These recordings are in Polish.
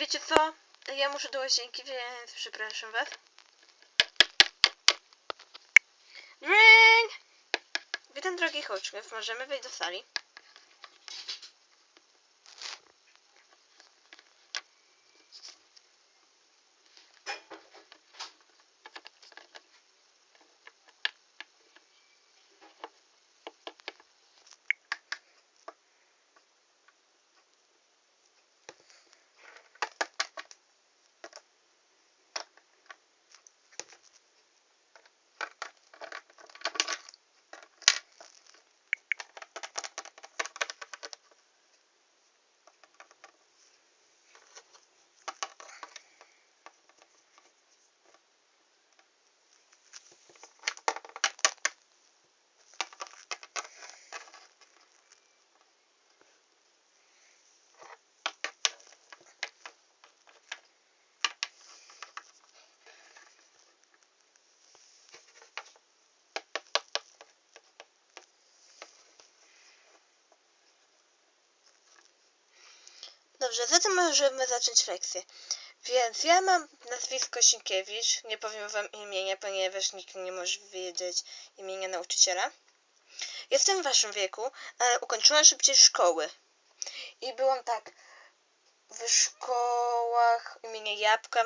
wiecie co? Ja muszę do łazienki, więc przepraszam was. Drink! Witam drogich uczniów, możemy wejść do sali. Dobrze, zatem możemy zacząć lekcję. Więc ja mam nazwisko Sienkiewicz, nie powiem wam imienia, ponieważ nikt nie może wiedzieć imienia nauczyciela. Jestem w waszym wieku, ale ukończyłam szybciej szkoły. I byłam tak w szkołach imienia Jabłka,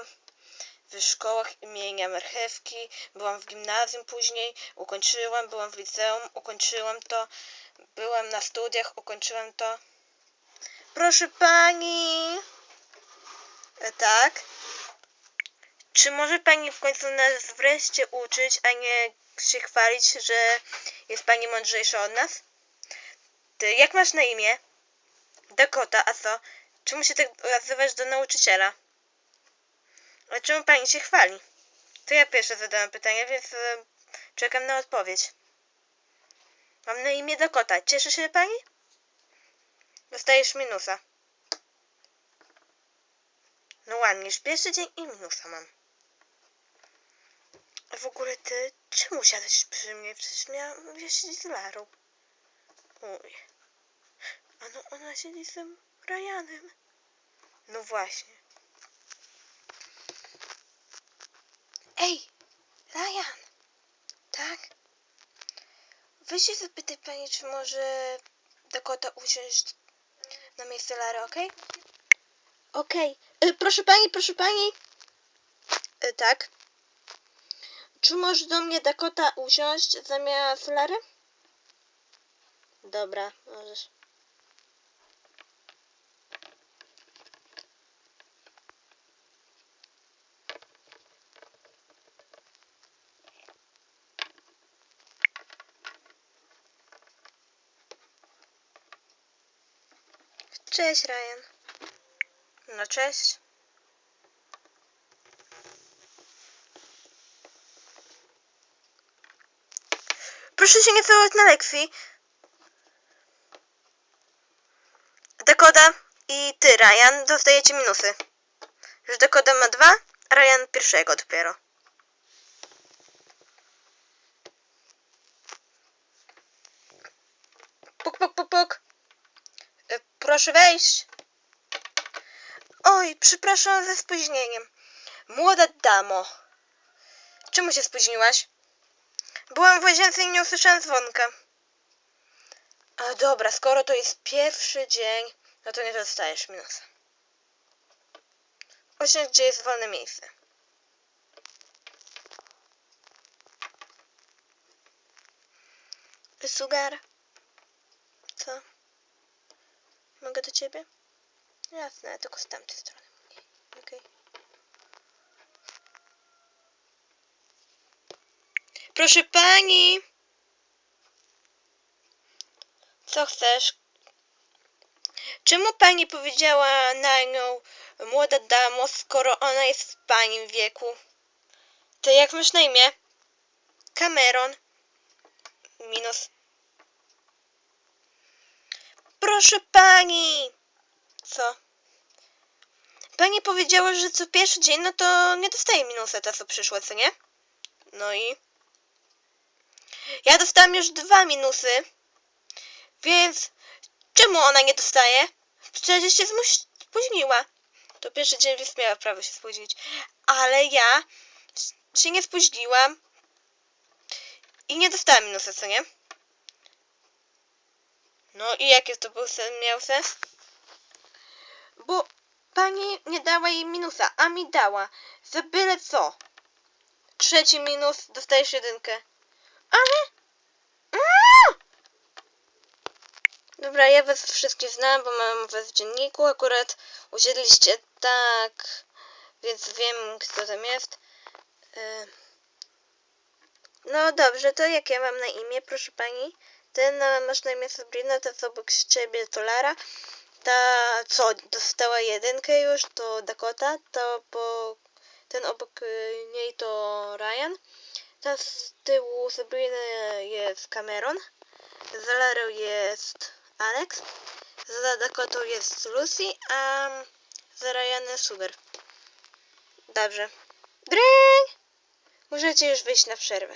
w szkołach imienia Marchewki, byłam w gimnazjum później, ukończyłam, byłam w liceum, ukończyłam to, byłam na studiach, ukończyłam to. Proszę pani. E, tak. Czy może pani w końcu nas wreszcie uczyć, a nie się chwalić, że jest pani mądrzejsza od nas? Ty, jak masz na imię? Dakota, a co? Czemu się tak odzywasz do nauczyciela? Ale czemu pani się chwali? To ja pierwsze zadałam pytanie, więc e, czekam na odpowiedź. Mam na imię Dakota. Cieszy się pani? Dostajesz minusa. No ładnie, już pierwszy dzień i minusa mam. A w ogóle ty, czemu siadać przy mnie? Przecież miałam ja siedzieć z Larą. Uj. A no ona siedzi z tym Ryanem. No właśnie. Ej, Ryan! Tak? Weź się zapytaj pani, czy może Dakota usiąść na miejsce Lary? Okej. Y, Proszę pani, proszę pani. Y, tak. Czy może do mnie Dakota usiąść zamiast Lary? Dobra, możesz. Cześć, Ryan. No cześć. Proszę się nie całować na lekcji. Dekoda i ty, Ryan, dostajecie minusy. Już Dekoda ma dwa, a Ryan pierwszego dopiero. Proszę wejść. Oj, przepraszam za spóźnieniem. Młoda damo. Czemu się spóźniłaś? Byłam w łazience i nie usłyszałam dzwonka. A dobra, skoro to jest pierwszy dzień, no to nie dostajesz minusa. Usiądź, gdzie jest wolne miejsce. Sugar? Co? Mogę do ciebie? Jasne, tylko z tamtej strony. Okej. Proszę pani! Co chcesz? Czemu pani powiedziała na nią młoda damo, skoro ona jest w pani wieku? Ty jak masz na imię? Cameron. Minus. Proszę pani! Co? Pani powiedziała, że co pierwszy dzień, no to nie dostaje minusa ta, co przyszła, co nie? No i? Ja dostałam już dwa minusy, więc czemu ona nie dostaje? Przecież się spóźniła. to pierwszy dzień więc miała prawo się spóźnić. Ale ja się nie spóźniłam i nie dostałam minusa, co nie? No i jaki to był sen, miał sens? Bo pani nie dała jej minusa, a mi dała. Za byle co. Trzeci minus, dostajesz jedynkę. Ale... Dobra, ja was wszystkich znam, bo mam was w dzienniku. Akurat usiedliście tak, więc wiem, kto tam jest. Y, No dobrze, to jak ja mam na imię, proszę pani? Ty no, masz na imię Sabrina, to jest obok ciebie to Lara. Ta, co, dostała jedynkę już, to Dakota, to po, ten obok y, niej to Ryan. Ten z tyłu Sabriny jest Cameron. Za Larą jest Alex. Za Dakotą jest Lucy, a za Ryanem Sugar. Dobrze. Drink! Możecie już wyjść na przerwę.